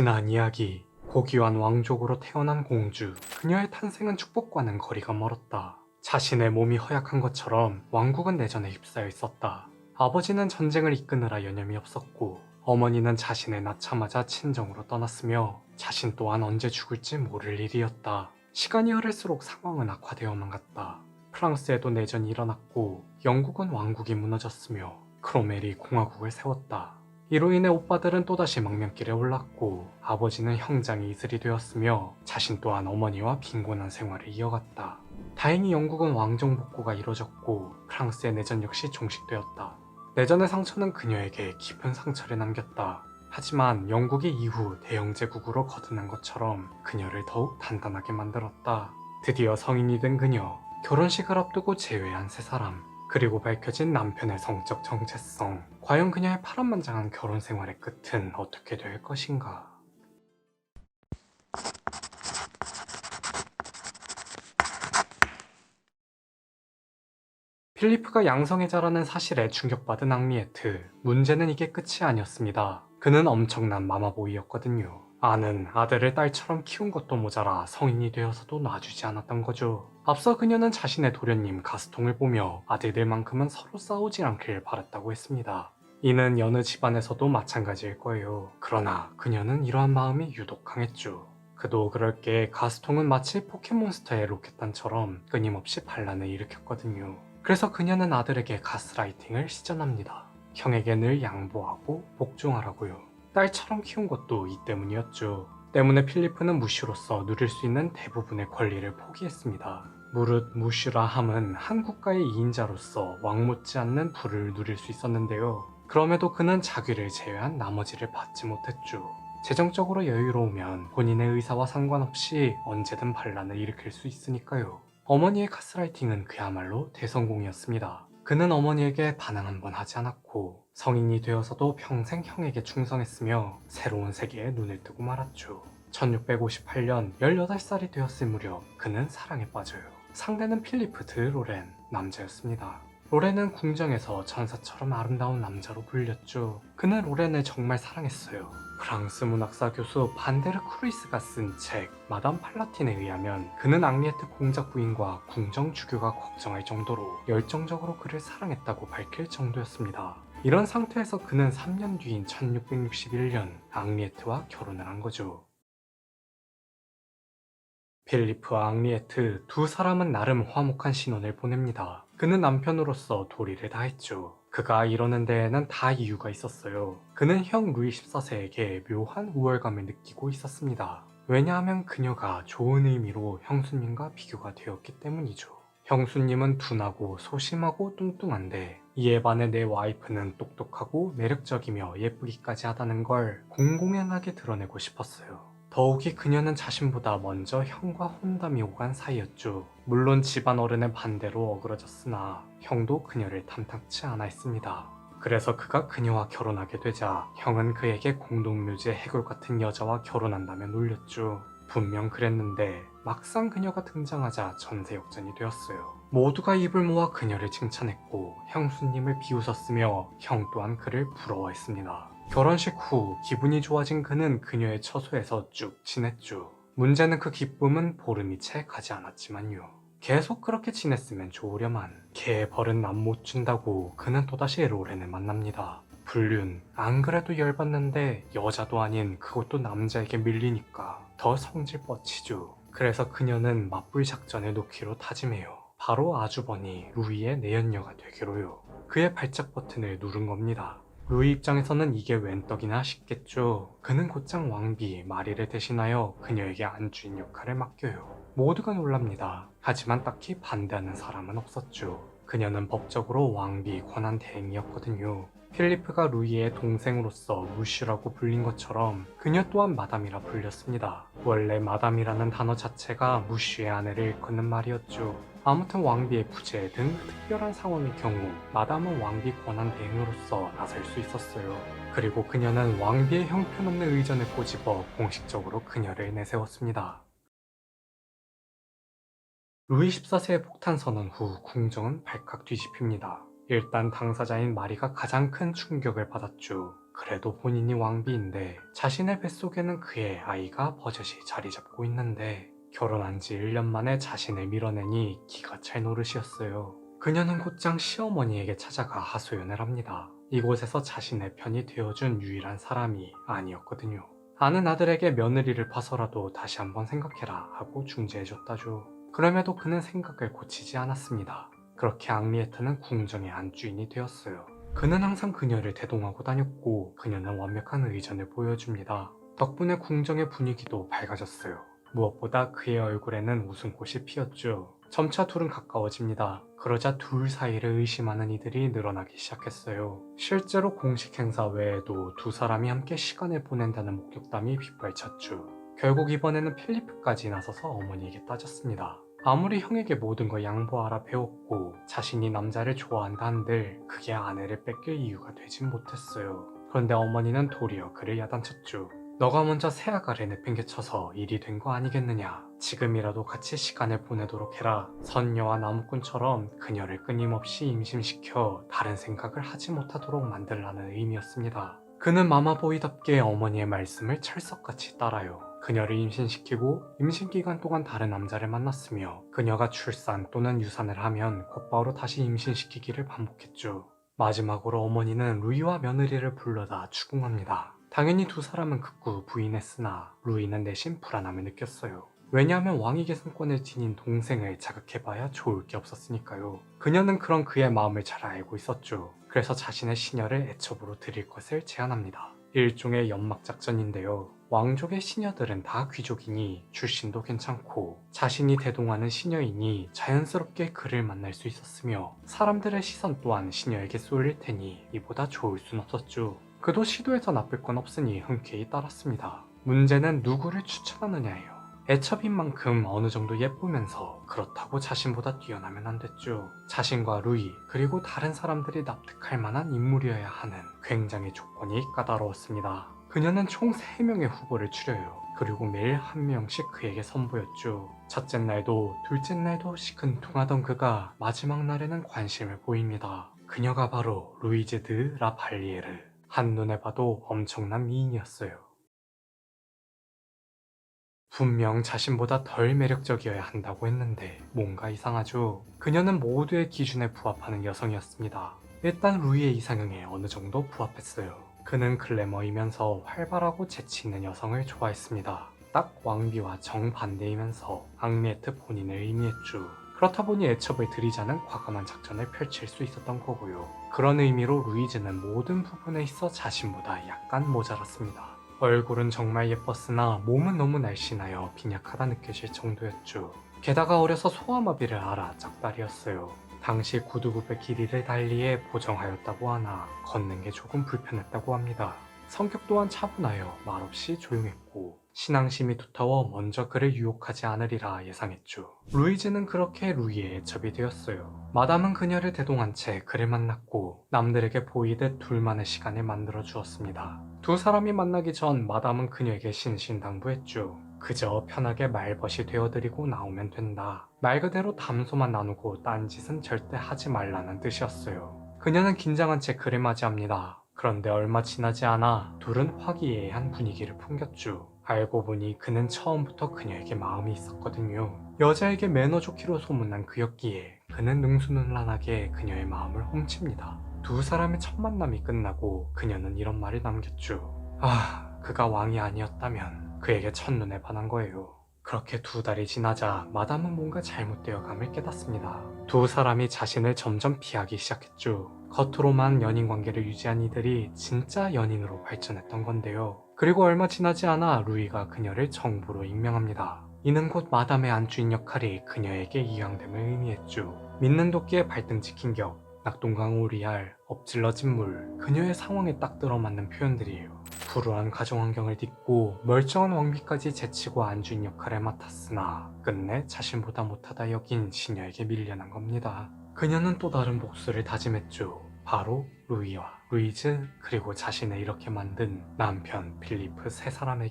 지난 이야기 고귀한 왕족으로 태어난 공주 그녀의 탄생은 축복과는 거리가 멀었다. 자신의 몸이 허약한 것처럼 왕국은 내전에 휩싸여 있었다. 아버지는 전쟁을 이끄느라 여념이 없었고 어머니는 자신을 낳자마자 친정으로 떠났으며 자신 또한 언제 죽을지 모를 일이었다. 시간이 흐를수록 상황은 악화되어만 갔다. 프랑스에도 내전이 일어났고 영국은 왕국이 무너졌으며 크로멜이 공화국을 세웠다. 이로 인해 오빠들은 또다시 망명길에 올랐고 아버지는 형장이 이슬이 되었으며 자신 또한 어머니와 빈곤한 생활을 이어갔다. 다행히 영국은 왕정 복구가 이뤄졌고 프랑스의 내전 역시 종식되었다. 내전의 상처는 그녀에게 깊은 상처를 남겼다. 하지만 영국이 이후 대영제국으로 거듭난 것처럼 그녀를 더욱 단단하게 만들었다. 드디어 성인이 된 그녀, 결혼식을 앞두고 재회한 세 사람, 그리고 밝혀진 남편의 성적 정체성. 과연 그녀의 파란만장한 결혼 생활의 끝은 어떻게 될 것인가? 필리프가 양성애 자라는 사실에 충격받은 앙리에트. 문제는 이게 끝이 아니었습니다. 그는 엄청난 마마보이였거든요. 아는 아들을 딸처럼 키운 것도 모자라 성인이 되어서도 놔주지 않았던 거죠. 앞서 그녀는 자신의 도련님 가스통을 보며 아들들만큼은 서로 싸우지 않길 바랐다고 했습니다. 이는 여느 집안에서도 마찬가지일 거예요. 그러나 그녀는 이러한 마음이 유독 강했죠. 그도 그럴 게 가스통은 마치 포켓몬스터의 로켓단처럼 끊임없이 반란을 일으켰거든요. 그래서 그녀는 아들에게 가스라이팅을 시전합니다. 형에게 늘 양보하고 복종하라고요. 딸처럼 키운 것도 이 때문이었죠. 때문에 필리프는 무슈로서 누릴 수 있는 대부분의 권리를 포기했습니다. 무릇 무슈라 함은 한 국가의 2인자로서 왕 못지않는 부를 누릴 수 있었는데요. 그럼에도 그는 자귀를 제외한 나머지를 받지 못했죠. 재정적으로 여유로우면 본인의 의사와 상관없이 언제든 반란을 일으킬 수 있으니까요. 어머니의 가스라이팅은 그야말로 대성공이었습니다. 그는 어머니에게 반항 한 번 하지 않았고 성인이 되어서도 평생 형에게 충성했으며 새로운 세계에 눈을 뜨고 말았죠. 1658년 18살이 되었을 무렵 그는 사랑에 빠져요. 상대는 필리프 드 로렌 남자였습니다. 로렌은 궁정에서 천사처럼 아름다운 남자로 불렸죠. 그는 로렌을 정말 사랑했어요. 프랑스 문학사 교수 반데르 크루이스가 쓴 책 마담 팔라틴에 의하면 그는 앙리에트 공작 부인과 궁정 주교가 걱정할 정도로 열정적으로 그를 사랑했다고 밝힐 정도였습니다. 이런 상태에서 그는 3년 뒤인 1661년 앙리에트와 결혼을 한 거죠. 필리프와 앙리에트 두 사람은 나름 화목한 신혼을 보냅니다. 그는 남편으로서 도리를 다했죠. 그가 이러는 데에는 다 이유가 있었어요. 그는 형 루이 14세에게 묘한 우월감을 느끼고 있었습니다. 왜냐하면 그녀가 좋은 의미로 형수님과 비교가 되었기 때문이죠. 형수님은 둔하고 소심하고 뚱뚱한데 이에 반해 내 와이프는 똑똑하고 매력적이며 예쁘기까지 하다는 걸 공공연하게 드러내고 싶었어요. 더욱이 그녀는 자신보다 먼저 형과 혼담이 오간 사이였죠. 물론 집안 어른의 반대로 어그러졌으나 형도 그녀를 탐탁치 않아 했습니다. 그래서 그가 그녀와 결혼하게 되자 형은 그에게 공동묘지의 해골 같은 여자와 결혼한다며 놀렸죠. 분명 그랬는데 막상 그녀가 등장하자 전세역전이 되었어요. 모두가 입을 모아 그녀를 칭찬했고 형수님을 비웃었으며 형 또한 그를 부러워했습니다. 결혼식 후 기분이 좋아진 그는 그녀의 처소에서 쭉 지냈죠. 문제는 그 기쁨은 보름이 채 가지 않았지만요. 계속 그렇게 지냈으면 좋으려만 개의 벌은 남못 준다고 그는 또다시 로렌을 만납니다. 불륜 안 그래도 열받는데 여자도 아닌 그것도 남자에게 밀리니까 더 성질 뻗치죠. 그래서 그녀는 맞불 작전에 놓기로 다짐해요. 바로 아주버니 루이의 내연녀가 되기로요. 그의 발작 버튼을 누른 겁니다. 루이 입장에서는 이게 웬 떡이나 싶겠죠. 그는 곧장 왕비 마리를 대신하여 그녀에게 안주인 역할을 맡겨요. 모두가 놀랍니다. 하지만 딱히 반대하는 사람은 없었죠. 그녀는 법적으로 왕비 권한 대행이었거든요. 필리프가 루이의 동생으로서 무슈라고 불린 것처럼 그녀 또한 마담이라 불렸습니다. 원래 마담이라는 단어 자체가 무슈의 아내를 일컫는 말이었죠. 아무튼 왕비의 부재 등 특별한 상황의 경우 마담은 왕비 권한 대행으로서 나설 수 있었어요. 그리고 그녀는 왕비의 형편없는 의전을 꼬집어 공식적으로 그녀를 내세웠습니다. 루이 14세의 폭탄 선언 후 궁정은 발칵 뒤집힙니다. 일단 당사자인 마리가 가장 큰 충격을 받았죠. 그래도 본인이 왕비인데 자신의 뱃속에는 그의 아이가 버젓이 자리 잡고 있는데 결혼한 지 1년 만에 자신을 밀어내니 기가 찰 노릇이었어요. 그녀는 곧장 시어머니에게 찾아가 하소연을 합니다. 이곳에서 자신의 편이 되어준 유일한 사람이 아니었거든요. 아는 아들에게 며느리를 봐서라도 다시 한번 생각해라 하고 중재해줬다죠. 그럼에도 그는 생각을 고치지 않았습니다. 그렇게 앙리에트는 궁정의 안주인이 되었어요. 그는 항상 그녀를 대동하고 다녔고 그녀는 완벽한 의전을 보여줍니다. 덕분에 궁정의 분위기도 밝아졌어요. 무엇보다 그의 얼굴에는 웃음꽃이 피었죠. 점차 둘은 가까워집니다. 그러자 둘 사이를 의심하는 이들이 늘어나기 시작했어요. 실제로 공식 행사 외에도 두 사람이 함께 시간을 보낸다는 목격담이 빗발쳤죠. 결국 이번에는 필리프까지 나서서 어머니에게 따졌습니다. 아무리 형에게 모든 걸 양보하라 배웠고 자신이 남자를 좋아한다 한들 그게 아내를 뺏길 이유가 되진 못했어요. 그런데 어머니는 도리어 그를 야단쳤죠. 너가 먼저 새아가를 내팽개쳐서 일이 된 거 아니겠느냐. 지금이라도 같이 시간을 보내도록 해라. 선녀와 나무꾼처럼 그녀를 끊임없이 임신시켜 다른 생각을 하지 못하도록 만들라는 의미였습니다. 그는 마마보이답게 어머니의 말씀을 철석같이 따라요. 그녀를 임신시키고 임신 기간 동안 다른 남자를 만났으며 그녀가 출산 또는 유산을 하면 곧바로 다시 임신시키기를 반복했죠. 마지막으로 어머니는 루이와 며느리를 불러다 추궁합니다. 당연히 두 사람은 극구 부인했으나 루이는 내심 불안함을 느꼈어요. 왜냐하면 왕위 계승권을 지닌 동생을 자극해봐야 좋을 게 없었으니까요. 그녀는 그런 그의 마음을 잘 알고 있었죠. 그래서 자신의 시녀를 애첩으로 드릴 것을 제안합니다. 일종의 연막 작전인데요. 왕족의 시녀들은 다 귀족이니 출신도 괜찮고 자신이 대동하는 시녀이니 자연스럽게 그를 만날 수 있었으며 사람들의 시선 또한 시녀에게 쏠릴 테니 이보다 좋을 순 없었죠. 그도 시도해서 나쁠 건 없으니 흔쾌히 따랐습니다. 문제는 누구를 추천하느냐예요. 애첩인 만큼 어느 정도 예쁘면서 그렇다고 자신보다 뛰어나면 안 됐죠. 자신과 루이 그리고 다른 사람들이 납득할 만한 인물이어야 하는 굉장히 조건이 까다로웠습니다. 그녀는 총 3명의 후보를 추려요. 그리고 매일 한 명씩 그에게 선보였죠. 첫째 날도 둘째 날도 시큰둥하던 그가 마지막 날에는 관심을 보입니다. 그녀가 바로 루이즈 드 라팔리에르. 한눈에 봐도 엄청난 미인이었어요. 분명 자신보다 덜 매력적이어야 한다고 했는데 뭔가 이상하죠. 그녀는 모두의 기준에 부합하는 여성이었습니다. 일단 루이의 이상형에 어느 정도 부합했어요. 그는 글래머이면서 활발하고 재치 있는 여성을 좋아했습니다. 딱 왕비와 정반대이면서 앙리에트 본인을 의미했죠. 그렇다 보니 애첩을 들이자는 과감한 작전을 펼칠 수 있었던 거고요. 그런 의미로 루이즈는 모든 부분에 있어 자신보다 약간 모자랐습니다. 얼굴은 정말 예뻤으나 몸은 너무 날씬하여 빈약하다 느껴질 정도였죠. 게다가 어려서 소아마비를 알아 짝다리였어요. 당시 구두굽의 길이를 달리해 보정하였다고 하나 걷는 게 조금 불편했다고 합니다. 성격 또한 차분하여 말없이 조용했고 신앙심이 두터워 먼저 그를 유혹하지 않으리라 예상했죠. 루이즈는 그렇게 루이의 애첩이 되었어요. 마담은 그녀를 대동한 채 그를 만났고 남들에게 보이듯 둘만의 시간을 만들어 주었습니다. 두 사람이 만나기 전 마담은 그녀에게 신신당부했죠. 그저 편하게 말벗이 되어드리고 나오면 된다. 말 그대로 담소만 나누고 딴짓은 절대 하지 말라는 뜻이었어요. 그녀는 긴장한 채 그를 맞이합니다. 그런데 얼마 지나지 않아 둘은 화기애애한 분위기를 풍겼죠. 알고 보니 그는 처음부터 그녀에게 마음이 있었거든요. 여자에게 매너 좋기로 소문난 그였기에 그는 능수능란하게 그녀의 마음을 훔칩니다. 두 사람의 첫 만남이 끝나고 그녀는 이런 말을 남겼죠. 아, 그가 왕이 아니었다면 그에게 첫눈에 반한 거예요. 그렇게 두 달이 지나자 마담은 뭔가 잘못되어 감을 깨닫습니다. 두 사람이 자신을 점점 피하기 시작했죠. 겉으로만 연인 관계를 유지한 이들이 진짜 연인으로 발전했던 건데요. 그리고 얼마 지나지 않아 루이가 그녀를 정부로 임명합니다. 이는 곧 마담의 안주인 역할이 그녀에게 이양됨을 의미했죠. 믿는 도끼에 발등 찍힌 격, 낙동강 오리알, 엎질러진 물, 그녀의 상황에 딱 들어맞는 표현들이에요. 불우한 가정 환경을 딛고 멀쩡한 왕비까지 제치고 안주인 역할을 맡았으나 끝내 자신보다 못하다 여긴 시녀에게 밀려난 겁니다. 그녀는 또 다른 복수를 다짐했죠. 바로 루이와 루이즈 그리고 자신을 이렇게 만든 남편 필리프 세 사람에게